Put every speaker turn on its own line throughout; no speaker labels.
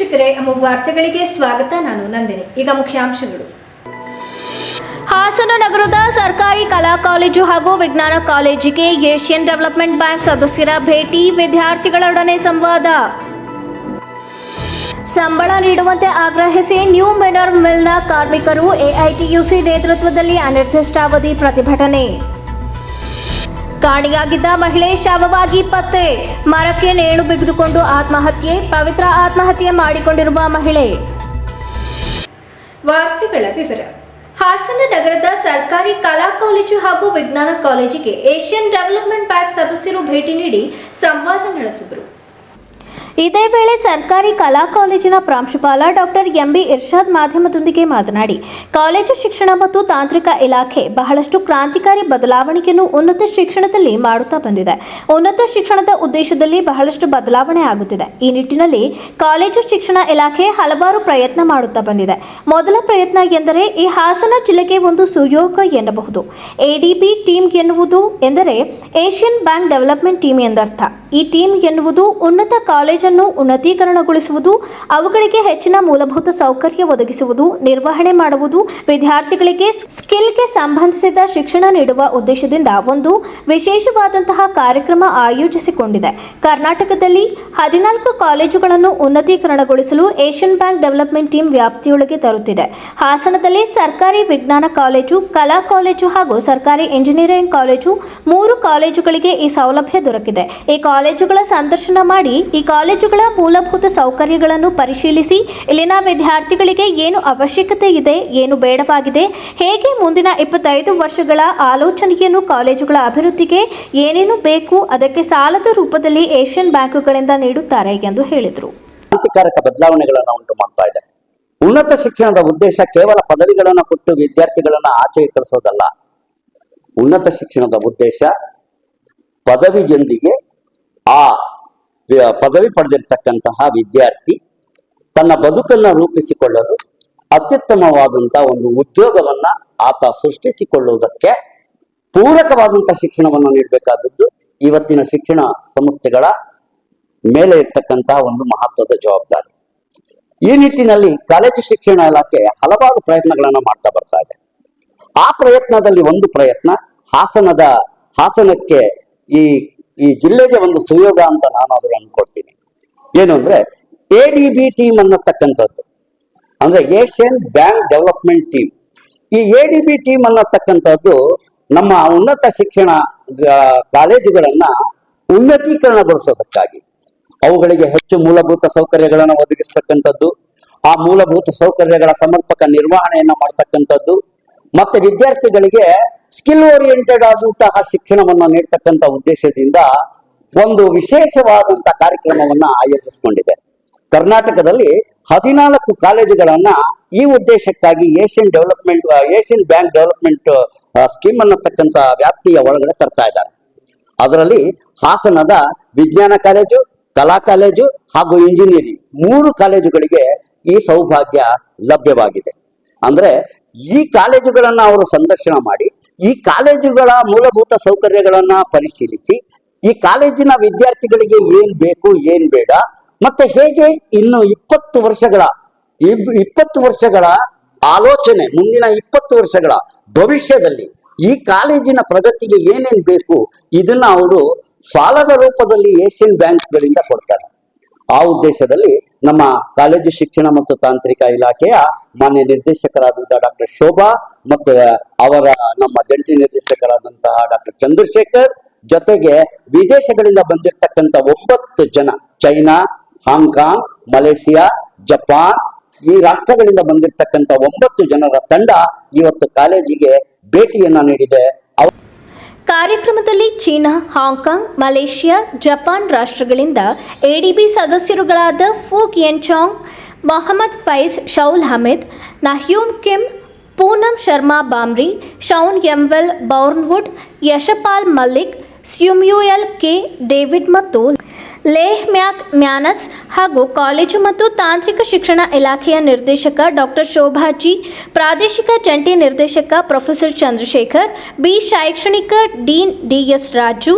ವೀಕ್ಷಕರೇ ನಮ್ಮ ವಾರ್ತೆಗಳಿಗೆ ಸ್ವಾಗತ. ನಾನು ನಂದಿನಿ. ಈಗ ಮುಖ್ಯಾಂಶಗಳು. ಹಾಸನ ನಗರದ ಸರ್ಕಾರಿ ಕಲಾ ಕಾಲೇಜು ಹಾಗೂ ವಿಜ್ಞಾನ ಕಾಲೇಜಿಗೆ ಏಷ್ಯನ್ ಡೆವಲಪ್ಮೆಂಟ್ ಬ್ಯಾಂಕ್ ಸದಸ್ಯರ ಭೇಟಿ, ವಿದ್ಯಾರ್ಥಿಗಳೊಡನೆ ಸಂವಾದ. ಸಂಬಳ ನೀಡುವಂತೆ ಆಗ್ರಹಿಸಿ ನ್ಯೂ ಮಿನರ್ ಮಿಲ್ನ ಕಾರ್ಮಿಕರು ಎಐಟಿಯುಸಿ ನೇತೃತ್ವದಲ್ಲಿ ಅನಿರ್ದಿಷ್ಟಾವಧಿ ಪ್ರತಿಭಟನೆ. ಕಾಣೆಯಾಗಿದ್ದ ಮಹಿಳೆ ಶವವಾಗಿ ಪತ್ತೆ. ಮರಕ್ಕೆ ನೇಣು ಬಿಗಿದುಕೊಂಡು ಆತ್ಮಹತ್ಯೆ, ಪವಿತ್ರ ಆತ್ಮಹತ್ಯೆ ಮಾಡಿಕೊಂಡಿರುವ ಮಹಿಳೆ. ವಾರ್ತೆಗಳ ವಿವರ. ಹಾಸನ ನಗರದ ಸರ್ಕಾರಿ ಕಲಾ ಕಾಲೇಜು ಹಾಗೂ ವಿಜ್ಞಾನ ಕಾಲೇಜಿಗೆ ಏಷ್ಯನ್ ಡೆವಲಪ್ಮೆಂಟ್ ಬ್ಯಾಂಕ್ ಸದಸ್ಯರು ಭೇಟಿ ನೀಡಿ ಸಂವಾದ ನಡೆಸಿದರು. ಇದೇ ವೇಳೆ ಸರ್ಕಾರಿ ಕಲಾ ಕಾಲೇಜಿನ ಪ್ರಾಂಶುಪಾಲ ಡಾಕ್ಟರ್ ಎಂಬಿ ಇರ್ಷಾದ್ ಮಾಧ್ಯಮದೊಂದಿಗೆ ಮಾತನಾಡಿ, ಕಾಲೇಜು ಶಿಕ್ಷಣ ಮತ್ತು ತಾಂತ್ರಿಕ ಇಲಾಖೆ ಬಹಳಷ್ಟು ಕ್ರಾಂತಿಕಾರಿ ಬದಲಾವಣೆಯನ್ನು ಉನ್ನತ ಶಿಕ್ಷಣದಲ್ಲಿ ಮಾಡುತ್ತಾ ಬಂದಿದೆ. ಉನ್ನತ ಶಿಕ್ಷಣದ ಉದ್ದೇಶದಲ್ಲಿ ಬಹಳಷ್ಟು ಬದಲಾವಣೆ ಆಗುತ್ತಿದೆ. ಈ ನಿಟ್ಟಿನಲ್ಲಿ ಕಾಲೇಜು ಶಿಕ್ಷಣ ಇಲಾಖೆ ಹಲವಾರು ಪ್ರಯತ್ನ ಮಾಡುತ್ತಾ ಬಂದಿದೆ. ಮೊದಲ ಪ್ರಯತ್ನ ಎಂದರೆ ಈ ಹಾಸನ ಜಿಲ್ಲೆಗೆ ಒಂದು ಸುಯೋಗ ಎನ್ನಬಹುದು. ಎಡಿಬಿ ಟೀಮ್ ಎನ್ನುವುದು ಎಂದರೆ ಏಷ್ಯನ್ ಬ್ಯಾಂಕ್ ಡೆವಲಪ್ಮೆಂಟ್ ಟೀಮ್ ಎಂದರ್ಥ. ಈ ಟೀಮ್ ಎನ್ನುವುದು ಉನ್ನತ ಕಾಲೇಜನ್ನು ಉನ್ನತೀಕರಣಗೊಳಿಸುವುದು, ಅವುಗಳಿಗೆ ಹೆಚ್ಚಿನ ಮೂಲಭೂತ ಸೌಕರ್ಯ ಒದಗಿಸುವುದು, ನಿರ್ವಹಣೆ ಮಾಡುವುದು, ವಿದ್ಯಾರ್ಥಿಗಳಿಗೆ ಸ್ಕಿಲ್ಗೆ ಸಂಬಂಧಿಸಿದ ಶಿಕ್ಷಣ ನೀಡುವ ಉದ್ದೇಶದಿಂದ ಒಂದು ವಿಶೇಷವಾದಂತಹ ಕಾರ್ಯಕ್ರಮ ಆಯೋಜಿಸಿಕೊಂಡಿದೆ. ಕರ್ನಾಟಕದಲ್ಲಿ ಹದಿನಾಲ್ಕು ಕಾಲೇಜುಗಳನ್ನು ಉನ್ನತೀಕರಣಗೊಳಿಸಲು ಏಷ್ಯನ್ ಬ್ಯಾಂಕ್ ಡೆವಲಪ್ಮೆಂಟ್ ಟೀಮ್ ವ್ಯಾಪ್ತಿಯೊಳಗೆ ತರುತ್ತಿದೆ. ಹಾಸನದಲ್ಲಿ ಸರ್ಕಾರಿ ವಿಜ್ಞಾನ ಕಾಲೇಜು, ಕಲಾ ಕಾಲೇಜು ಹಾಗೂ ಸರ್ಕಾರಿ ಇಂಜಿನಿಯರಿಂಗ್ ಕಾಲೇಜು ಮೂರು ಕಾಲೇಜುಗಳಿಗೆ ಈ ಸೌಲಭ್ಯ ದೊರಕಿದೆ. ಈ ಕಾಲೇಜುಗಳ ಸಂದರ್ಶನ ಮಾಡಿ ಈ ಕಾಲೇಜುಗಳ ಮೂಲಭೂತ ಸೌಕರ್ಯಗಳನ್ನು ಪರಿಶೀಲಿಸಿ ಇಲ್ಲಿನ ವಿದ್ಯಾರ್ಥಿಗಳಿಗೆ ಏನು ಅವಶ್ಯಕತೆ ಇದೆ, ಏನು ಬೇಡವಾಗಿದೆ, ಹೇಗೆ ಮುಂದಿನ ಇಪ್ಪತ್ತೈದು ವರ್ಷಗಳ ಆಲೋಚನೆಯನ್ನು ಕಾಲೇಜುಗಳ ಅಭಿವೃದ್ಧಿಗೆ ಏನೇನು ಬೇಕು, ಅದಕ್ಕೆ ಸಾಲದ ರೂಪದಲ್ಲಿ ಏಷ್ಯನ್ ಬ್ಯಾಂಕುಗಳಿಂದ ನೀಡುತ್ತಾರೆ ಎಂದು ಹೇಳಿದರು.
ಕ್ರಾಂತಿಕಾರಕ ಬದಲಾವಣೆಗಳನ್ನು ಉಂಟು ಮಾಡ್ತಾ ಇದೆ. ಉನ್ನತ ಶಿಕ್ಷಣದ ಉದ್ದೇಶ ಕೇವಲ ಪದವಿಗಳನ್ನು ಕೊಟ್ಟು ವಿದ್ಯಾರ್ಥಿಗಳನ್ನ ಆಚೆಗೆ ಕಳಿಸೋದಲ್ಲ ಉನ್ನತ ಶಿಕ್ಷಣದ ಉದ್ದೇಶ ಪದವಿಯೊಂದಿಗೆ ಆ ಪದವಿ ಪಡೆದಿರ್ತಕ್ಕಂತಹ ವಿದ್ಯಾರ್ಥಿ ತನ್ನ ಬದುಕನ್ನ ರೂಪಿಸಿಕೊಳ್ಳಲು ಅತ್ಯುತ್ತಮವಾದಂತಹ ಒಂದು ಉದ್ಯೋಗವನ್ನ ಆತ ಸೃಷ್ಟಿಸಿಕೊಳ್ಳುವುದಕ್ಕೆ ಪೂರಕವಾದಂತಹ ಶಿಕ್ಷಣವನ್ನು ನೀಡಬೇಕಾದದ್ದು ಇವತ್ತಿನ ಶಿಕ್ಷಣ ಸಂಸ್ಥೆಗಳ ಮೇಲೆ ಇರ್ತಕ್ಕಂತಹ ಒಂದು ಮಹತ್ವದ ಜವಾಬ್ದಾರಿ. ಈ ನಿಟ್ಟಿನಲ್ಲಿ ಕಾಲೇಜು ಶಿಕ್ಷಣ ಇಲಾಖೆ ಹಲವಾರು ಪ್ರಯತ್ನಗಳನ್ನು ಮಾಡ್ತಾ ಬರ್ತಾ ಇದೆ. ಆ ಪ್ರಯತ್ನದಲ್ಲಿ ಒಂದು ಪ್ರಯತ್ನ ಹಾಸನದ ಹಾಸನಕ್ಕೆ ಈ ಈ ಜಿಲ್ಲೆಗೆ ಒಂದು ಸುಯೋಗ ಅಂತ ನಾನು ಅದನ್ನು ಅನ್ಕೊಳ್ತೀನಿ ಏನು ಅಂದ್ರೆ ಎ ಡಿ ಬಿ ಟೀಮ್ ಅನ್ನತಕ್ಕಂಥದ್ದು. ಅಂದ್ರೆ ಏಷ್ಯನ್ ಬ್ಯಾಂಕ್ ಡೆವಲಪ್ಮೆಂಟ್ ಟೀಮ್. ಈ ಎ ಡಿ ಬಿ ಟೀಮ್ ಅನ್ನತಕ್ಕಂಥದ್ದು ನಮ್ಮ ಉನ್ನತ ಶಿಕ್ಷಣ ಕಾಲೇಜುಗಳನ್ನ ಉನ್ನತೀಕರಣಗೊಳಿಸೋದಕ್ಕಾಗಿ. ಅವುಗಳಿಗೆ ಹೆಚ್ಚು ಮೂಲಭೂತ ಸೌಕರ್ಯಗಳನ್ನು ಒದಗಿಸ್ತಕ್ಕಂಥದ್ದು. ಆ ಮೂಲಭೂತ ಸೌಕರ್ಯಗಳ ಸಮರ್ಪಕ ನಿರ್ವಹಣೆಯನ್ನು ಮಾಡ್ತಕ್ಕಂಥದ್ದು. ಮತ್ತೆ ವಿದ್ಯಾರ್ಥಿಗಳಿಗೆ ಸ್ಕಿಲ್ ಓರಿಯೆಂಟೆಡ್ ಆದಂತಹ ಶಿಕ್ಷಣವನ್ನು ನೀಡ್ತಕ್ಕಂಥ ಉದ್ದೇಶದಿಂದ ಒಂದು ವಿಶೇಷವಾದಂತ ಕಾರ್ಯಕ್ರಮವನ್ನು ಆಯೋಜಿಸಿಕೊಂಡಿದೆ. ಕರ್ನಾಟಕದಲ್ಲಿ ಹದಿನಾಲ್ಕು ಕಾಲೇಜುಗಳನ್ನ ಈ ಉದ್ದೇಶಕ್ಕಾಗಿ Asian development, Asian bank development scheme ಅನ್ನತಕ್ಕಂಥ ವ್ಯಾಪ್ತಿಯ ಒಳಗಡೆ ತರ್ತಾ ಇದ್ದಾರೆ. ಅದರಲ್ಲಿ ಹಾಸನದ ವಿಜ್ಞಾನ ಕಾಲೇಜು, ಕಲಾ ಕಾಲೇಜು ಹಾಗೂ ಇಂಜಿನಿಯರಿಂಗ್ ಮೂರು ಕಾಲೇಜುಗಳಿಗೆ ಈ ಸೌಭಾಗ್ಯ ಲಭ್ಯವಾಗಿದೆ. ಅಂದ್ರೆ ಈ ಕಾಲೇಜುಗಳನ್ನ ಅವರು ಸಂದರ್ಶನ ಮಾಡಿ ಈ ಕಾಲೇಜುಗಳ ಮೂಲಭೂತ ಸೌಕರ್ಯಗಳನ್ನ ಪರಿಶೀಲಿಸಿ, ಈ ಕಾಲೇಜಿನ ವಿದ್ಯಾರ್ಥಿಗಳಿಗೆ ಏನ್ ಬೇಕು, ಏನ್ ಬೇಡ, ಮತ್ತೆ ಹೇಗೆ ಇನ್ನು ಇಪ್ಪತ್ತು ವರ್ಷಗಳ ಇಪ್ಪತ್ತು ವರ್ಷಗಳ ಆಲೋಚನೆ, ಮುಂದಿನ ಇಪ್ಪತ್ತು ವರ್ಷಗಳ ಭವಿಷ್ಯದಲ್ಲಿ ಈ ಕಾಲೇಜಿನ ಪ್ರಗತಿಗೆ ಏನೇನ್ ಬೇಕು, ಇದನ್ನ ಅವರು ಸಾಲದ ರೂಪದಲ್ಲಿ ಏಷ್ಯನ್ ಬ್ಯಾಂಕ್ಗಳಿಂದ ಕೊಡ್ತಾರೆ. ಆ ಉದ್ದೇಶದಲ್ಲಿ ನಮ್ಮ ಕಾಲೇಜು ಶಿಕ್ಷಣ ಮತ್ತು ತಾಂತ್ರಿಕ ಇಲಾಖೆಯ ಮಾನ್ಯ ನಿರ್ದೇಶಕರಾದಂತಹ ಡಾಕ್ಟರ್ ಶೋಭಾ ಮತ್ತು ಅವರ ನಮ್ಮ ಜಂಟಿ ನಿರ್ದೇಶಕರಾದಂತಹ ಡಾಕ್ಟರ್ ಚಂದ್ರಶೇಖರ್ ಜೊತೆಗೆ ವಿದೇಶಗಳಿಂದ ಬಂದಿರತಕ್ಕಂತ ಒಂಬತ್ತು ಜನ, ಚೈನಾ, ಹಾಂಗ್ಕಾಂಗ್, ಮಲೇಷಿಯಾ, ಜಪಾನ್, ಈ ರಾಷ್ಟ್ರಗಳಿಂದ ಬಂದಿರತಕ್ಕಂತ ಒಂಬತ್ತು ಜನರ ತಂಡ ಇವತ್ತು ಕಾಲೇಜಿಗೆ ಭೇಟಿಯನ್ನ ನೀಡಿದೆ.
ಕಾರ್ಯಕ್ರಮದಲ್ಲಿ China Hong Kong Malaysia, Japan ರಾಷ್ಟ್ರಗಳಿಂದ ADB ಸದಸ್ಯರುಗಳಾದ Fook Yen Chang Mohammad Faiz Shaul Hamid ನಹ್ಯೂಮ್ Kim, Poonam Sharma Bamri, Shaun ಎಂವೆಲ್ Bournewood, Yashpal Mallik Samuel K, David ಮತ್ತು ಲೇಹ್ ಮ್ಯಾಕ್ ಮ್ಯಾನಸ್ ಹಾಗೂ ಕಾಲೇಜು ಮತ್ತು ತಾಂತ್ರಿಕ ಶಿಕ್ಷಣ ಇಲಾಖೆಯ ನಿರ್ದೇಶಕ ಡಾಕ್ಟರ್ ಶೋಭಾಜಿ ಪ್ರಾದೇಶಿಕ ಜಂಟಿ ನಿರ್ದೇಶಕ ಪ್ರೊಫೆಸರ್ ಚಂದ್ರಶೇಖರ್, ಬಿ. ಶೈಕ್ಷಣಿಕ ಡೀನ್ ಡಿಎಸ್ ರಾಜು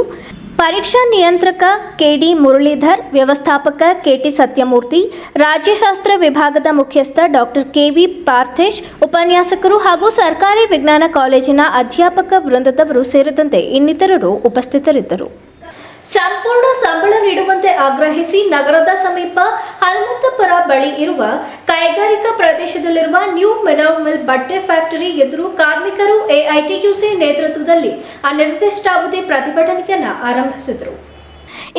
ಪರೀಕ್ಷಾ ನಿಯಂತ್ರಕ ಕೆಡಿ ಮುರಳೀಧರ್, ವ್ಯವಸ್ಥಾಪಕ ಕೆಟಿ ಸತ್ಯಮೂರ್ತಿ, ರಾಜ್ಯಶಾಸ್ತ್ರ ವಿಭಾಗದ ಮುಖ್ಯಸ್ಥ ಡಾಕ್ಟರ್ ಕೆವಿ ಪಾರ್ಥೇಶ್, ಉಪನ್ಯಾಸಕರು ಹಾಗೂ ಸರ್ಕಾರಿ ವಿಜ್ಞಾನ ಕಾಲೇಜಿನ ಅಧ್ಯಾಪಕ ವೃಂದದವರು ಸೇರಿದಂತೆ ಇನ್ನಿತರರು ಉಪಸ್ಥಿತರಿದ್ದರು. ಸಂಪೂರ್ಣ ಸಂಬಳ ನೀಡುವಂತೆ ಆಗ್ರಹಿಸಿ ನಗರದ ಸಮೀಪ ಹನುಮಂತಪುರ ಬಳಿ ಇರುವ ಕೈಗಾರಿಕಾ ಪ್ರದೇಶದಲ್ಲಿರುವ ನ್ಯೂ ಮಿಲ್ ಬಟ್ಟೆ ಫ್ಯಾಕ್ಟರಿ ಎದುರು ಕಾರ್ಮಿಕರು ಎಐಟಿಯುಸಿ ನೇತೃತ್ವದಲ್ಲಿ ಅನಿರ್ದಿಷ್ಟಾವಧಿ ಪ್ರತಿಭಟನೆಯನ್ನು ಆರಂಭಿಸಿದರು.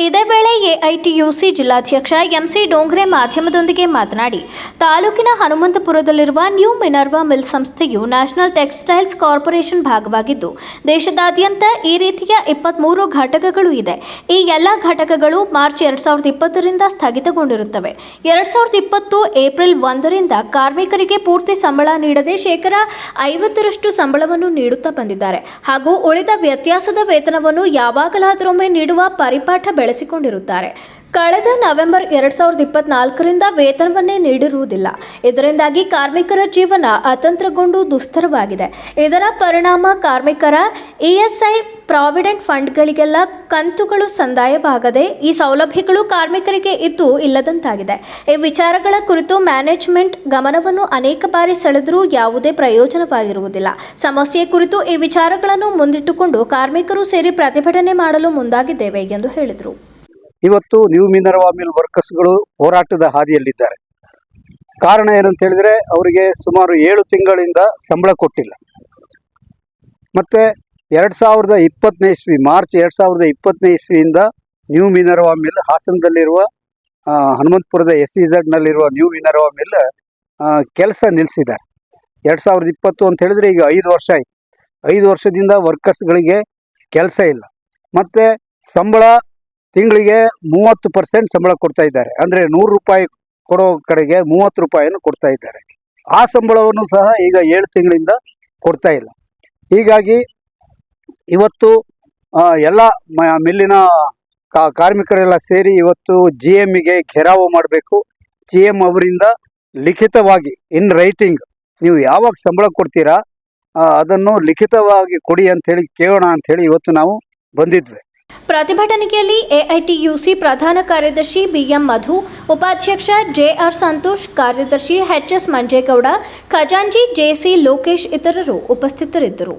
ಇದೇ ವೇಳೆ ಎಐಟಿಯುಸಿ ಜಿಲ್ಲಾಧ್ಯಕ್ಷ ಎಂಸಿ ಡೋಂಗ್ರೆ ಮಾಧ್ಯಮದೊಂದಿಗೆ ಮಾತನಾಡಿ, ತಾಲೂಕಿನ ಹನುಮಂತಪುರದಲ್ಲಿರುವ ನ್ಯೂ ಮಿನರ್ವಾ ಮಿಲ್ ಸಂಸ್ಥೆಯು ನ್ಯಾಷನಲ್ ಟೆಕ್ಸ್ಟೈಲ್ಸ್ ಕಾರ್ಪೊರೇಷನ್ ಭಾಗವಾಗಿದ್ದು, ದೇಶದಾದ್ಯಂತ ಈ ರೀತಿಯ ಇಪ್ಪತ್ತ್ಮೂರು ಘಟಕಗಳು ಇದೆ. ಈ ಎಲ್ಲ ಘಟಕಗಳು ಮಾರ್ಚ್ ಎರಡ್ ಸಾವಿರದ ಇಪ್ಪತ್ತರಿಂದ ಸ್ಥಗಿತಗೊಂಡಿರುತ್ತವೆ. ಎರಡ್ ಸಾವಿರದ ಇಪ್ಪತ್ತು ಏಪ್ರಿಲ್ ಒಂದರಿಂದ ಕಾರ್ಮಿಕರಿಗೆ ಪೂರ್ತಿ ಸಂಬಳ ನೀಡದೆ ಶೇಕಡ ಐವತ್ತರಷ್ಟು ಸಂಬಳವನ್ನು ನೀಡುತ್ತಾ ಬಂದಿದ್ದಾರೆ. ಹಾಗೂ ಉಳಿದ ವ್ಯತ್ಯಾಸದ ವೇತನವನ್ನು ಯಾವಾಗಲಾದರೊಮ್ಮೆ ನೀಡುವ ಪರಿಪಾಠ ಬೆಳೆಸಿಕೊಂಡಿರುತ್ತಾರೆ. ಕಳೆದ ನವೆಂಬರ್ ಎರಡ್ ಸಾವಿರದ ಇಪ್ಪತ್ನಾಲ್ಕರಿಂದ ವೇತನವನ್ನೇ ನೀಡಿರುವುದಿಲ್ಲ. ಇದರಿಂದಾಗಿ ಕಾರ್ಮಿಕರ ಜೀವನ ಅತಂತ್ರಗೊಂಡು ದುಸ್ತರವಾಗಿದೆ. ಇದರ ಪರಿಣಾಮ ಕಾರ್ಮಿಕರ ಇಎಸ್ಐ ಪ್ರಾವಿಡೆಂಟ್ ಫಂಡ್ಗಳಿಗೆಲ್ಲ ಕಂತುಗಳು ಸಂದಾಯವಾಗದೆ ಈ ಸೌಲಭ್ಯಗಳು ಕಾರ್ಮಿಕರಿಗೆ ಇದ್ದು ಇಲ್ಲದಂತಾಗಿದೆ. ಈ ವಿಚಾರಗಳ ಕುರಿತು ಮ್ಯಾನೇಜ್ಮೆಂಟ್ ಗಮನವನ್ನು ಅನೇಕ ಬಾರಿ ಸೆಳೆದರೂ ಯಾವುದೇ ಪ್ರಯೋಜನವಾಗಿರುವುದಿಲ್ಲ. ಸಮಸ್ಯೆ ಕುರಿತು ಈ ವಿಚಾರಗಳನ್ನು ಮುಂದಿಟ್ಟುಕೊಂಡು ಕಾರ್ಮಿಕರು ಸೇರಿ ಪ್ರತಿಭಟನೆ ಮಾಡಲು ಮುಂದಾಗಿದ್ದೇವೆ ಎಂದು ಹೇಳಿದರು.
ಇವತ್ತು ನ್ಯೂ ಮಿನರ್ವಾ ಮಿಲ್ ವರ್ಕರ್ಸ್ಗಳು ಹೋರಾಟದ ಹಾದಿಯಲ್ಲಿದ್ದಾರೆ. ಕಾರಣ ಏನಂತ ಹೇಳಿದ್ರೆ, ಅವರಿಗೆ ಸುಮಾರು ಏಳು ತಿಂಗಳಿಂದ ಸಂಬಳ ಕೊಟ್ಟಿಲ್ಲ. ಮತ್ತೆ ಎರಡು ಸಾವಿರದ ಇಪ್ಪತ್ತನೇ ಇಸ್ವಿ, ಮಾರ್ಚ್ ಎರಡು ಸಾವಿರದ ಇಪ್ಪತ್ತನೇ ಇಸ್ವಿಯಿಂದ ನ್ಯೂ ಮಿನರ್ವಾ ಮಿಲ್ ಹಾಸನದಲ್ಲಿರುವ ಹನುಮಂತಪುರದ ಎಸ್ ಸಿ ಝಡ್ನಲ್ಲಿರುವ ನ್ಯೂ ಮಿನರ್ವಾ ಮಿಲ್ ಕೆಲಸ ನಿಲ್ಲಿಸಿದ್ದಾರೆ ಎರಡು ಸಾವಿರದ ಇಪ್ಪತ್ತು ಅಂತ ಹೇಳಿದ್ರೆ ಈಗ ಐದು ವರ್ಷ ಆಯಿತು. ಐದು ವರ್ಷದಿಂದ ವರ್ಕರ್ಸ್ಗಳಿಗೆ ಕೆಲಸ ಇಲ್ಲ. ಮತ್ತು ಸಂಬಳ ತಿಂಗಳಿಗೆ ಮೂವತ್ತು ಪರ್ಸೆಂಟ್ ಸಂಬಳ ಕೊಡ್ತಾ ಇದ್ದಾರೆ. ಅಂದರೆ ನೂರು ರೂಪಾಯಿ ಕೊಡೋ ಕಡೆಗೆ ಮೂವತ್ತು ರೂಪಾಯಿಯನ್ನು ಕೊಡ್ತಾ ಇದ್ದಾರೆ. ಆ ಸಂಬಳವನ್ನು ಸಹ ಈಗ ಏಳು ತಿಂಗಳಿಂದ ಕೊಡ್ತಾ ಇಲ್ಲ. ಹೀಗಾಗಿ ಇವತ್ತು ಎಲ್ಲ ಮಿಲ್ಲಿನ ಕಾರ್ಮಿಕರೆಲ್ಲ ಸೇರಿ ಇವತ್ತು ಜಿ ಎಮ್ಗೆ ಘೆರಾವು ಮಾಡಬೇಕು. ಜಿ ಎಂ ಅವರಿಂದ ಲಿಖಿತವಾಗಿ ಇನ್ ರೈಟಿಂಗ್ ನೀವು ಯಾವಾಗ ಸಂಬಳ ಕೊಡ್ತೀರಾ ಅದನ್ನು ಲಿಖಿತವಾಗಿ ಕೊಡಿ ಅಂಥೇಳಿ ಕೇಳೋಣ ಅಂಥೇಳಿ ಇವತ್ತು ನಾವು ಬಂದಿದ್ವಿ.
ಪ್ರತಿಭಟನೆಯಲ್ಲಿ ಎಐಟಿಯುಸಿ ಪ್ರಧಾನ ಕಾರ್ಯದರ್ಶಿ ಬಿಎಂ ಮಧು, ಉಪಾಧ್ಯಕ್ಷ ಜೆಆರ್ ಸಂತೋಷ್, ಕಾರ್ಯದರ್ಶಿ ಎಚ್ಎಸ್ ಮಂಜೇಗೌಡ ಖಜಾಂಜಿ ಜೆಸಿ ಲೋಕೇಶ್ ಇತರರು ಉಪಸ್ಥಿತರಿದ್ದರು.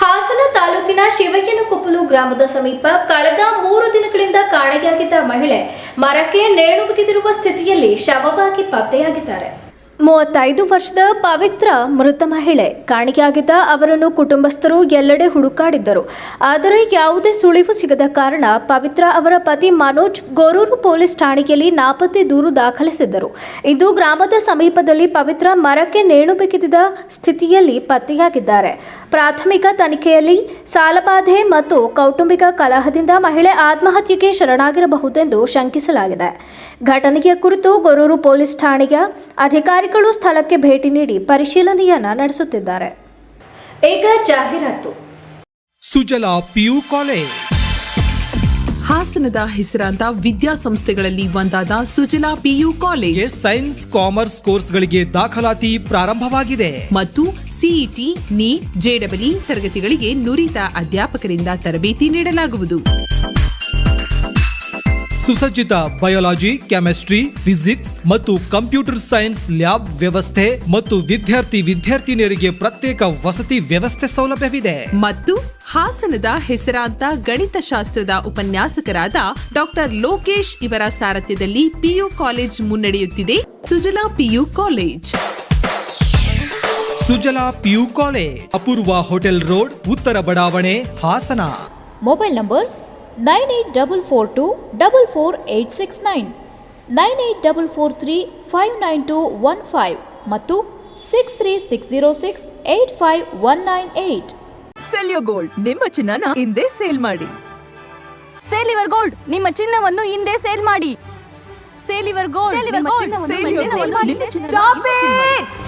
ಹಾಸನ ತಾಲೂಕಿನ ಶಿವಯ್ಯನಕೊಪ್ಪಲು ಗ್ರಾಮದ ಸಮೀಪ ಕಳೆದ ಮೂರು ದಿನಗಳಿಂದ ಕಾಣೆಯಾಗಿದ್ದ ಮಹಿಳೆ ಮರಕ್ಕೆ ನೇಣು ಬಿಗಿದಿರುವ ಸ್ಥಿತಿಯಲ್ಲಿ ಶವವಾಗಿ ಪತ್ತೆಯಾಗಿದ್ದಾರೆ. ಮೂವತ್ತೈದು ವರ್ಷದ ಪವಿತ್ರ ಮೃತ ಮಹಿಳೆ ಕಾಣಿಕೆಯಾಗಿದ್ದ ಅವರನ್ನು ಕುಟುಂಬಸ್ಥರು ಎಲ್ಲೆಡೆ ಹುಡುಕಾಡಿದ್ದರು. ಆದರೆ ಯಾವುದೇ ಸುಳಿವು ಸಿಗದ ಕಾರಣ ಪವಿತ್ರ ಅವರ ಪತಿ ಮನೋಜ್ ಗೊರೂರು ಪೊಲೀಸ್ ಠಾಣೆಯಲ್ಲಿ ನಾಪತ್ತೆ ದೂರು ದಾಖಲಿಸಿದ್ದರು. ಇದು ಗ್ರಾಮದ ಸಮೀಪದಲ್ಲಿ ಪವಿತ್ರ ಮರಕ್ಕೆ ನೇಣು ಬಿಗಿದ ಸ್ಥಿತಿಯಲ್ಲಿ ಪತ್ತೆಯಾಗಿದ್ದಾರೆ. ಪ್ರಾಥಮಿಕ ತನಿಖೆಯಲ್ಲಿ ಸಾಲಬಾಧೆ ಮತ್ತು ಕೌಟುಂಬಿಕ ಕಲಹದಿಂದ ಮಹಿಳೆ ಆತ್ಮಹತ್ಯೆಗೆ ಶರಣಾಗಿರಬಹುದೆಂದು ಶಂಕಿಸಲಾಗಿದೆ. ಘಟನೆಯ ಕುರಿತು ಗೊರೂರು ಪೊಲೀಸ್ ಠಾಣೆಯ ಅಧಿಕಾರಿಗಳು ಸ್ಥಳಕ್ಕೆ ಭೇಟಿ ನೀಡಿ ಪರಿಶೀಲನೆಯನ್ನ ನಡೆಸುತ್ತಿದ್ದಾರೆ. ಈಗ ಜಾಹೀರಾತು.
Sujala P U college.
ಹಾಸನದ ಹೆಸರಾಂತ ವಿದ್ಯಾಸಂಸ್ಥೆಗಳಲ್ಲಿ ಒಂದಾದ Sujala P U college.
Science commerce ಕೋರ್ಸ್ಗಳಿಗೆ ದಾಖಲಾತಿ ಪ್ರಾರಂಭವಾಗಿದೆ.
ಮತ್ತು ಸಿಇಟಿ ನೀಟ್ ಜೆಡಬ್ಲ್ಯೂ ತರಗತಿಗಳಿಗೆ ನುರಿತ ಅಧ್ಯಾಪಕರಿಂದ ತರಬೇತಿ ನೀಡಲಾಗುವುದು.
ಸುಸಜ್ಜಿತ ಬಯಾಲಜಿ ಕೆಮಿಸ್ಟ್ರಿ ಫಿಸಿಕ್ಸ್ ಮತ್ತು ಕಂಪ್ಯೂಟರ್ ಸೈನ್ಸ್ ಲ್ಯಾಬ್ ವ್ಯವಸ್ಥೆ ಮತ್ತು ವಿದ್ಯಾರ್ಥಿ ವಿದ್ಯಾರ್ಥಿನಿಯರಿಗೆ ಪ್ರತ್ಯೇಕ ವಸತಿ ವ್ಯವಸ್ಥೆ ಸೌಲಭ್ಯವಿದೆ.
ಮತ್ತು ಹಾಸನದ ಹೆಸರಾಂತ ಗಣಿತಶಾಸ್ತ್ರದ ಉಪನ್ಯಾಸಕರಾದ ಡಾಕ್ಟರ್ ಲೋಕೇಶ್ ಇವರ ಸಾರಥ್ಯದಲ್ಲಿ ಪಿಯು ಕಾಲೇಜ್ ಮುನ್ನಡೆಯುತ್ತಿದೆ. Sujala P U college.
Sujala P U college Apoorva hotel road ಉತ್ತರ ಬಡಾವಣೆ Hassan.
Mobile numbers nine eight double four two double four eight six nine nine eight double four three five nine two one five ಮತ್ತು six three six zero six eight five one nine eight
ಸೆಲ್ಯೋ gold ನಿಮ್ಮ ಚಿನ್ನನ ಹಿಂದೆ sale ಮಾಡಿ.
ಸೇಲಿವರ್ gold ನಿಮ್ಮ ಚಿನ್ನವನ್ನು ಹಿಂದೆ sale ಮಾಡಿ. Sale
ನಿಮ್ಮ
ಗೋಲ್ಡ್,
ಚಿನ್ನವನ್ನು
ಸೇಲಿವರ್
ಹಿಂದೆ
ಗೋಲ್ಡ್,
ಸೇಲ್ ಮಾಡಿ.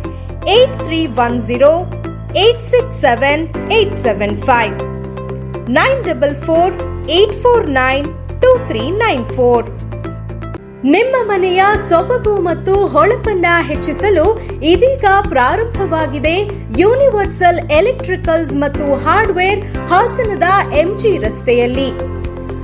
three one ನಿಮ್ಮ ಮನೆಯ ಸೊಬಗು ಮತ್ತು ಹೊಳಪನ್ನ ಹೆಚ್ಚಿಸಲು ಇದೀಗ ಪ್ರಾರಂಭವಾಗಿದೆ ಯೂನಿವರ್ಸಲ್ ಎಲೆಕ್ಟ್ರಿಕಲ್ಸ್ ಮತ್ತು ಹಾರ್ಡ್ವೇರ್ ಹಾಸನದ ಎಂಜಿ ರಸ್ತೆಯಲ್ಲಿ.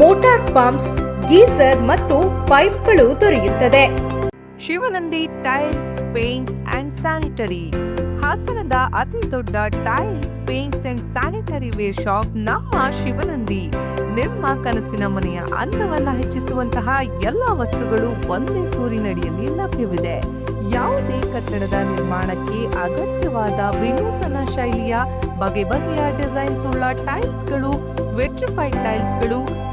motor pumps, geyser ಮತ್ತು ಪೈಪ್ಗಳು ದೊರೆಯುತ್ತದೆ.
Shivanandi tiles, paints and sanitary. ಹಾಸನದ ಅತಿ ದೊಡ್ಡ tiles, paints and sanitary ware shop ನಮ್ಮ ಶಿವನಂದಿ. ನಿಮ್ಮ ಕನಸಿನ ಮನೆಯ ಅಂತವನ್ನ ಹೆಚ್ಚಿಸುವಂತಹ ಎಲ್ಲ ವಸ್ತುಗಳು ಒಂದೇ ಸೂರಿನಡಿಯಲ್ಲಿ ಲಭ್ಯವಿದೆ. ಯಾವುದೇ ಕಟ್ಟಡದ ನಿರ್ಮಾಣಕ್ಕೆ ಅಗತ್ಯವಾದ ವಿನೂತನ ಶೈಲಿಯ ಬಗೆ ಬಗೆಯ ಡಿಸೈನ್ಸ್ ಉಳ್ಳ ಟೈಲ್ಸ್ಗಳು, vitrified ಟೈಲ್ಸ್ಗಳು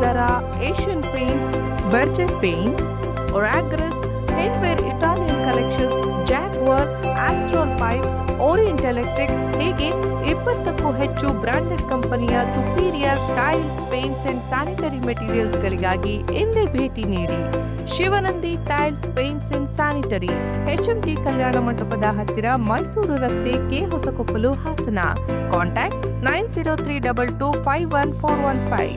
sir Asian paints Berger paints ಒರಾಗ್ರಸ್ ಹೆಡ್ವೇರ್ Italian collections work Astral Pipes Orient Electric ಹೀಗೆ ಇಪ್ಪತ್ತಕ್ಕೂ ಹೆಚ್ಚು ಬ್ರಾಂಡೆಡ್ ಕಂಪನಿಯ superior tiles paints and sanitary ಮೆಟೀರಿಯಲ್ಸ್ಗಳಿಗಾಗಿ ಎಂದೇ ಭೇಟಿ ನೀಡಿ. Shivanandi tiles paints and sanitary T ಕಲ್ಯಾಣ ಮಂಟಪದ ಹತ್ತಿರ ಮೈಸೂರು ರಸ್ತೆ K Hosakoppalu Hassan. Contact nine zero three double two five one four one five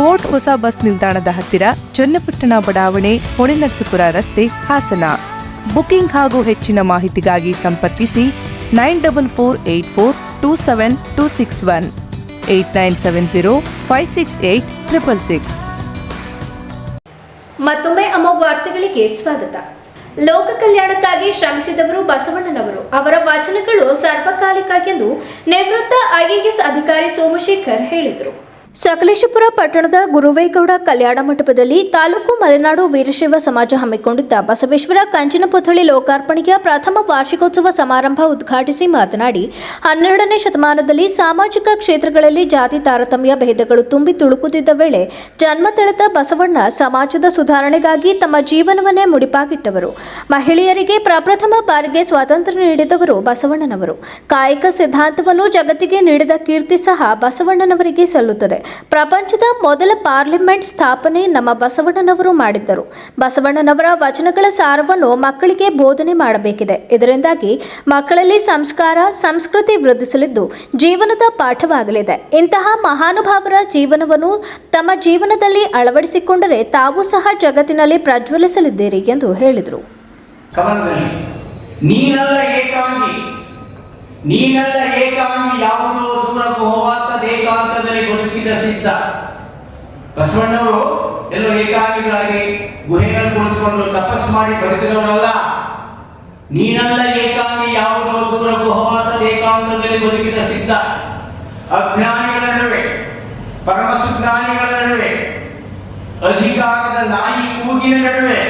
court ಹೊಸ ಬಸ್ ನಿಲ್ದಾಣದ ಹತ್ತಿರ ಚನ್ನಪಟ್ಟಣ ಬಡಾವಣೆ ಹೊಳೆನರಸೀಪುರ ರಸ್ತೆ ಹಾಸನ. ಬುಕಿಂಗ್ ಹಾಗೂ ಹೆಚ್ಚಿನ ಮಾಹಿತಿಗಾಗಿ ಸಂಪರ್ಕಿಸಿ nine double four eight four two seven two six one, eight nine seven zero five six eight triple six.
ಮತ್ತೊಮ್ಮೆ ಅಮೋಘ ವಾರ್ತೆಗಳಿಗೆ ಸ್ವಾಗತ. ಲೋಕ ಕಲ್ಯಾಣಕ್ಕಾಗಿ ಶ್ರಮಿಸಿದವರು ಬಸವಣ್ಣನವರು. ಅವರ ವಚನಗಳು ಸರ್ವಕಾಲಿಕ ಎಂದು ನಿವೃತ್ತ ಐಎಎಸ್ ಅಧಿಕಾರಿ ಸೋಮಶೇಖರ್ ಹೇಳಿದರು. ಸಕಲೇಶಪುರ ಪಟ್ಟಣದ ಗುರುವೇಗೌಡ ಕಲ್ಯಾಣ ಮಂಟಪದಲ್ಲಿ ತಾಲೂಕು ಮಲೆನಾಡು ವೀರಶೈವ ಸಮಾಜ ಹಮ್ಮಿಕೊಂಡಿದ್ದ ಬಸವೇಶ್ವರ ಕಂಚಿನ ಪುತ್ಥಳಿ ಲೋಕಾರ್ಪಣೆಯ ಪ್ರಥಮ ವಾರ್ಷಿಕೋತ್ಸವ ಸಮಾರಂಭ ಉದ್ಘಾಟಿಸಿ ಮಾತನಾಡಿ, ಹನ್ನೆರಡನೇ ಶತಮಾನದಲ್ಲಿ ಸಾಮಾಜಿಕ ಕ್ಷೇತ್ರಗಳಲ್ಲಿ ಜಾತಿ ತಾರತಮ್ಯ ಭೇದಗಳು ತುಂಬಿ ತುಳುಕುತ್ತಿದ್ದ ವೇಳೆ ಜನ್ಮ ತಳೆದ ಬಸವಣ್ಣ ಸಮಾಜದ ಸುಧಾರಣೆಗಾಗಿ ತಮ್ಮ ಜೀವನವನ್ನೇ ಮುಡಿಪಾಗಿಟ್ಟವರು. ಮಹಿಳೆಯರಿಗೆ ಪ್ರಪ್ರಥಮ ಬಾರಿಗೆ ಸ್ವಾತಂತ್ರ್ಯ ನೀಡಿದವರು ಬಸವಣ್ಣನವರು. ಕಾಯಕ ಸಿದ್ಧಾಂತವನ್ನು ಜಗತ್ತಿಗೆ ನೀಡಿದ ಕೀರ್ತಿ ಸಹ ಬಸವಣ್ಣನವರಿಗೆ ಸಲ್ಲುತ್ತದೆ. ಪ್ರಪಂಚದ ಮೊದಲ ಪಾರ್ಲಿಮೆಂಟ್ ಸ್ಥಾಪನೆ ನಮ್ಮ ಬಸವಣ್ಣನವರು ಮಾಡಿದ್ದರು. ಬಸವಣ್ಣನವರ ವಚನಗಳ ಸಾರವನ್ನು ಮಕ್ಕಳಿಗೆ ಬೋಧನೆ ಮಾಡಬೇಕಿದೆ. ಇದರಿಂದಾಗಿ ಮಕ್ಕಳಲ್ಲಿ ಸಂಸ್ಕಾರ, ಸಂಸ್ಕೃತಿ ವೃದ್ಧಿಸಲಿದ್ದು ಜೀವನದ ಪಾಠವಾಗಲಿದೆ. ಇಂತಹ ಮಹಾನುಭಾವರ ಜೀವನವನ್ನು ತಮ್ಮ ಜೀವನದಲ್ಲಿ ಅಳವಡಿಸಿಕೊಂಡರೆ ತಾವು ಸಹ ಜಗತ್ತಿನಲ್ಲಿ ಪ್ರಜ್ವಲಿಸಲಿದ್ದೀರಿ ಎಂದು ಹೇಳಿದರು.
ನೀನಲ್ಲ ಏಕಾಂಗಿ ನೀನಲ್ಲ ಏಕಾಂಗಿ, ಯಾವುದೋ ದೂರ ಗುಹವಾಸದ ಏಕಾಂತದಲ್ಲಿ ಸಿದ್ಧ ಬಸವಣ್ಣವರು ಎಲ್ಲೋ ಏಕಾಂಗಿಗಳಾಗಿ ಗುಹೆಗಳಲ್ಲಿ ಕುಳಿತುಕೊಂಡು ತಪಸ್ ಮಾಡಿ ಬದುಕಿದವರಲ್ಲ ನೀನಲ್ಲ ಏಕಾಂಗಿ ಯಾವುದೋ ದೂರ ಗುಹವಾಸದ ಏಕಾಂತದಲ್ಲಿ ಬದುಕಿದ ಸಿದ್ಧ. ಅಜ್ಞಾನಿಗಳ ನಡುವೆ ಪರಮ ಸುಜ್ಞಾನಿಗಳ ನಡುವೆ, ಅಧಿಕಾರದ ನಾಯಿ ಕೂಗಿನ ನಡುವೆ,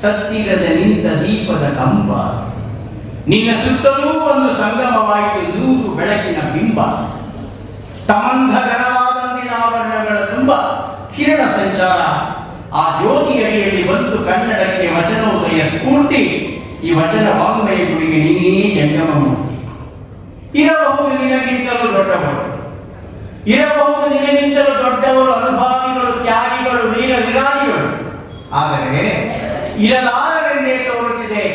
ಸತ್ತಿರದ ನಿಂತ ದೀಪದ ಕಂಬ. ನಿನ್ನ ಸುತ್ತಲೂ ಒಂದು ಸಂಗಮವಾಯಿತು, ನೂರು ಬೆಳಕಿನ ಬಿಂಬ. ತಮಂಧ ಘನವಾದಂದಿನ ತುಂಬ ಕಿರಣ ಸಂಚಾರ ಆ ಜ್ಯೋತಿ ಅಡಿಯಲ್ಲಿ ಬಂತು ಕನ್ನಡಕ್ಕೆ ವಚನೋದಯ ಸ್ಫೂರ್ತಿ, ಈ ವಚನ ವಾಂಗ್ಮಯ ಗುಡಿಗೆ ನೀನೇ ಜಂಗಮ ಇರಬಹುದು ನಿನಗಿಂತಲೂ ದೊಡ್ಡವರು ಇರಬಹುದು ನಿನಗಿಂತಲೂ ದೊಡ್ಡವರು ಅನುಭಾವಿಗಳು, ತ್ಯಾಗಿಗಳು, ವೀರ ವಿರಾಗಿಗಳು. ಆದರೆ ಇರಲಾರರೆಂದೇ ತೋರುತ್ತಿದೆ.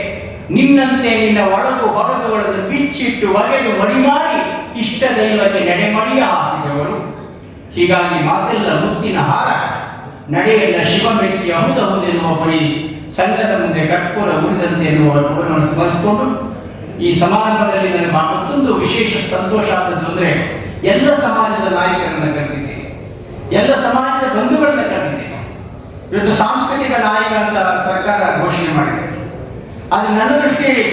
ನಿನ್ನಂತೆ ನಿನ್ನ ಒಳಗು ಹೊರಗುಗಳನ್ನು ಬಿಚ್ಚಿಟ್ಟು ಒಗೆದು ಮಡಿ ಮಾಡಿ ಇಷ್ಟ ದೈವಕ್ಕೆ ನಡೆಮಡಿಯ ಹಾಸಿದವರು ಹೀಗಾಗಿ ಮಾತೆಲ್ಲ ಮುತ್ತಿನ ಹಾರ ನಡೆಯಲ್ಲ ಶಿವ ಮೆಚ್ಚಿ ಅಹುದಹುದೆನ್ನುವ ಬಳಿ ಸಂಘದ ಮುಂದೆ ಕರ್ಪೂರ ಉರಿದಂತೆ ಎನ್ನುವ ಅವರನ್ನು ಸ್ಮರಿಸಿಕೊಂಡು ಈ ಸಮಾರಂಭದಲ್ಲಿ ನನಗೆ ಮತ್ತೊಂದು ವಿಶೇಷ ಸಂತೋಷ ಆದದ್ದು ಅಂದ್ರೆ ಎಲ್ಲ ಸಮಾಜದ ನಾಯಕರನ್ನ ಕರೆದಿದ್ದೇನೆ ಎಲ್ಲ ಸಮಾಜದ ಬಂಧುಗಳನ್ನ ಕರೆದಿದ್ದೇನೆ ಇವತ್ತು ಸಾಂಸ್ಕೃತಿಕ ನಾಯಕ ಅಂತ ಸರ್ಕಾರ ಘೋಷಣೆ ಮಾಡಿದೆ. ಅದು ನನ್ನ ದೃಷ್ಟಿಯಲ್ಲಿ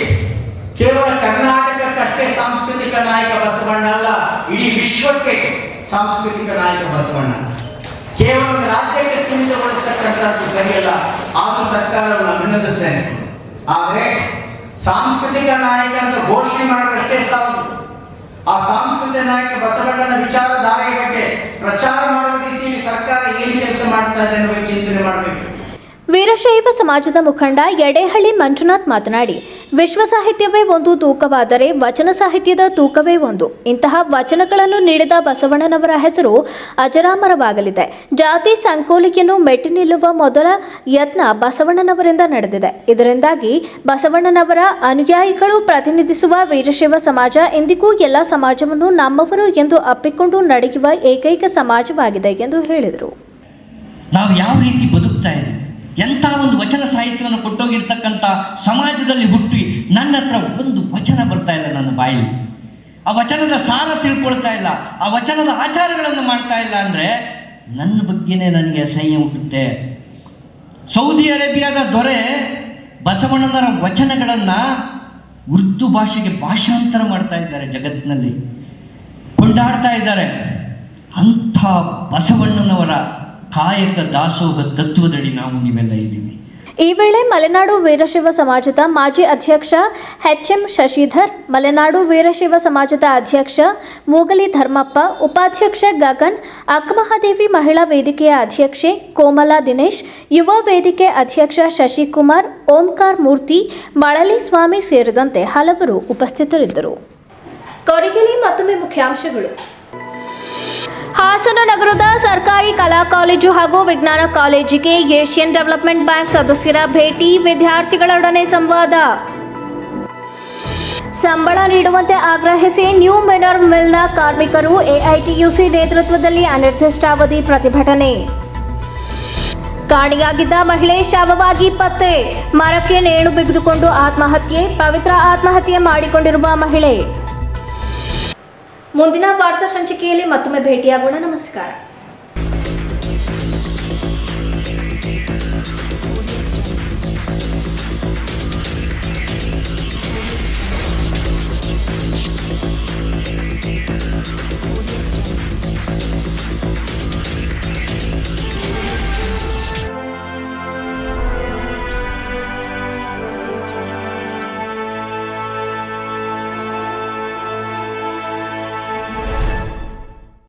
ಕೇವಲ ಕರ್ನಾಟಕಕ್ಕಷ್ಟೇ ಸಾಂಸ್ಕೃತಿಕ ನಾಯಕ ಬಸವಣ್ಣ ಅಲ್ಲ ಇಡೀ ವಿಶ್ವಕ್ಕೆ ಸಾಂಸ್ಕೃತಿಕ ನಾಯಕ ಬಸವಣ್ಣ. ಕೇವಲ ರಾಜ್ಯಕ್ಕೆ ಸೀಮಿತಗೊಳಿಸ್ತಕ್ಕಂಥದ್ದು ಸರಿಯಲ್ಲ ಆಗ ಸರ್ಕಾರವನ್ನು ಅಭಿನಂದಿಸ್ತೇನೆ. ಆದರೆ ಸಾಂಸ್ಕೃತಿಕ ನಾಯಕ ಅಂತ ಘೋಷಣೆ ಮಾಡೋದಷ್ಟೇ ಸಾಲದು ಆ ಸಾಂಸ್ಕೃತಿಕ ನಾಯಕ ಬಸವಣ್ಣನ ವಿಚಾರಧಾರೆಯ ಬಗ್ಗೆ ಪ್ರಚಾರ ದಿಸೆಯಲ್ಲಿ ಸರ್ಕಾರ ಏನು ಕೆಲಸ ಮಾಡ್ತಾ ಇದೆ ಅನ್ನೋ ಚಿಂತನೆ ಮಾಡಬೇಕು.
ವೀರಶೈವ ಸಮಾಜದ ಮುಖಂಡ ಯಡೇಹಳ್ಳಿ ಮಂಜುನಾಥ್ ಮಾತನಾಡಿ, ವಿಶ್ವ ಸಾಹಿತ್ಯವೇ ಒಂದು ತೂಕವಾದರೆ ವಚನ ಸಾಹಿತ್ಯದ ತೂಕವೇ ಒಂದು. ಇಂತಹ ವಚನಗಳನ್ನು ನೀಡಿದ ಬಸವಣ್ಣನವರ ಹೆಸರು ಅಜರಾಮರವಾಗಲಿದೆ. ಜಾತಿ ಸಂಕೋಲಿಕೆಯನ್ನು ಮೆಟ್ಟಿ ನಿಲ್ಲುವ ಮೊದಲ ಯತ್ನ ಬಸವಣ್ಣನವರಿಂದ ನಡೆದಿದೆ. ಇದರಿಂದಾಗಿ ಬಸವಣ್ಣನವರ ಅನುಯಾಯಿಗಳು ಪ್ರತಿನಿಧಿಸುವ ವೀರಶೈವ ಸಮಾಜ ಇಂದಿಗೂ ಎಲ್ಲ ಸಮಾಜವನ್ನು ನಮ್ಮವರು ಎಂದು ಅಪ್ಪಿಕೊಂಡು ನಡೆಯುವ ಏಕೈಕ ಸಮಾಜವಾಗಿದೆ ಎಂದು ಹೇಳಿದರು.
ನಾವು ಯಾವ ರೀತಿ ಬದುಕ್ತಾ ಇದ್ದೀವಿ? ಎಂಥ ಒಂದು ವಚನ ಸಾಹಿತ್ಯವನ್ನು ಕೊಟ್ಟೋಗಿರ್ತಕ್ಕಂಥ ಸಮಾಜದಲ್ಲಿ ಹುಟ್ಟಿ ನನ್ನ ಹತ್ರ ಒಂದು ವಚನ ಬರ್ತಾ ಇಲ್ಲ ನನ್ನ ಬಾಯಲ್ಲಿ. ಆ ವಚನದ ಸಾರ ತಿಳ್ಕೊಳ್ತಾ ಇಲ್ಲ. ಆ ವಚನದ ಆಚಾರಗಳನ್ನು ಮಾಡ್ತಾ ಇಲ್ಲ ಅಂದರೆ ನನ್ನ ಬಗ್ಗೆನೇ ನನಗೆ ಅಸಹ್ಯ ಹುಟ್ಟುತ್ತೆ. ಸೌದಿ ಅರೇಬಿಯಾದ ದೊರೆ ಬಸವಣ್ಣನವರ ವಚನಗಳನ್ನು ಉರ್ದು ಭಾಷೆಗೆ ಭಾಷಾಂತರ ಮಾಡ್ತಾ ಇದ್ದಾರೆ ಜಗತ್ತಿನಲ್ಲಿ. ಕೊಂಡಾಡ್ತಾ ಇದ್ದಾರೆ. ಅಂಥ ಬಸವಣ್ಣನವರ ಕಾಯಕ ದಾಸೋಹ ತತ್ವದಡಿ ನಾವು ನೀವೆಲ್ಲ ಇದ್ದೀವಿ.
ಈ ವೇಳೆ ಮಲೆನಾಡು ವೀರಶೈವ ಸಮಾಜದ ಮಾಜಿ ಅಧ್ಯಕ್ಷ ಎಚ್ ಎಂ ಶಶಿಧರ್, ಮಲೆನಾಡು ವೀರಶೈವ ಸಮಾಜದ ಅಧ್ಯಕ್ಷ ಮೂಗಲಿ ಧರ್ಮಪ್ಪ, ಉಪಾಧ್ಯಕ್ಷ ಗಗನ್, ಅಕ್ಕಮಹಾದೇವಿ ಮಹಿಳಾ ವೇದಿಕೆಯ ಅಧ್ಯಕ್ಷೆ ಕೋಮಲಾ ದಿನೇಶ್, ಯುವ ವೇದಿಕೆ ಅಧ್ಯಕ್ಷ ಶಶಿಕುಮಾರ್, ಓಂಕಾರ್ ಮೂರ್ತಿ, ಮಳಲಿ ಸ್ವಾಮಿ ಸೇರಿದಂತೆ ಹಲವರು ಉಪಸ್ಥಿತರಿದ್ದರು. ಕೊರಗಲಿ ಮತ್ತೊಮ್ಮೆ ಮುಖ್ಯಾಂಶಗಳು. ಹಾಸನ ನಗರದ ಸರ್ಕಾರಿ ಕಲಾ ಕಾಲೇಜು ಹಾಗೂ ವಿಜ್ಞಾನ ಕಾಲೇಜಿಗೆ ಏಷ್ಯನ್ ಡೆವಲಪ್ಮೆಂಟ್ ಬ್ಯಾಂಕ್ ಸದಸ್ಯರ ಭೇಟಿ, ವಿದ್ಯಾರ್ಥಿಗಳೊಡನೆ ಸಂವಾದ. ಸಂಬಳ ನೀಡುವಂತೆ ಆಗ್ರಹಿಸಿ ನ್ಯೂ ಮೆನರ್ ಮಿಲ್ನ ಕಾರ್ಮಿಕರು ಎಐಟಿಯುಸಿ ನೇತೃತ್ವದಲ್ಲಿ ಅನಿರ್ದಿಷ್ಟಾವಧಿ ಪ್ರತಿಭಟನೆ. ಕಾಣಿಯಾಗಿದ್ದ ಮಹಿಳೆ ಶವವಾಗಿ ಪತ್ತೆ, ಮರಕ್ಕೆ ನೇಣು ಬಿಗಿದುಕೊಂಡು ಆತ್ಮಹತ್ಯೆ, ಪವಿತ್ರ ಆತ್ಮಹತ್ಯೆ ಮಾಡಿಕೊಂಡಿರುವ ಮಹಿಳೆ. ಮುಂದಿನ ವಾರ್ತಾ ಸಂಚಿಕೆಯಲ್ಲಿ ಮತ್ತೊಮ್ಮೆ ಭೇಟಿಯಾಗೋಣ. ನಮಸ್ಕಾರ.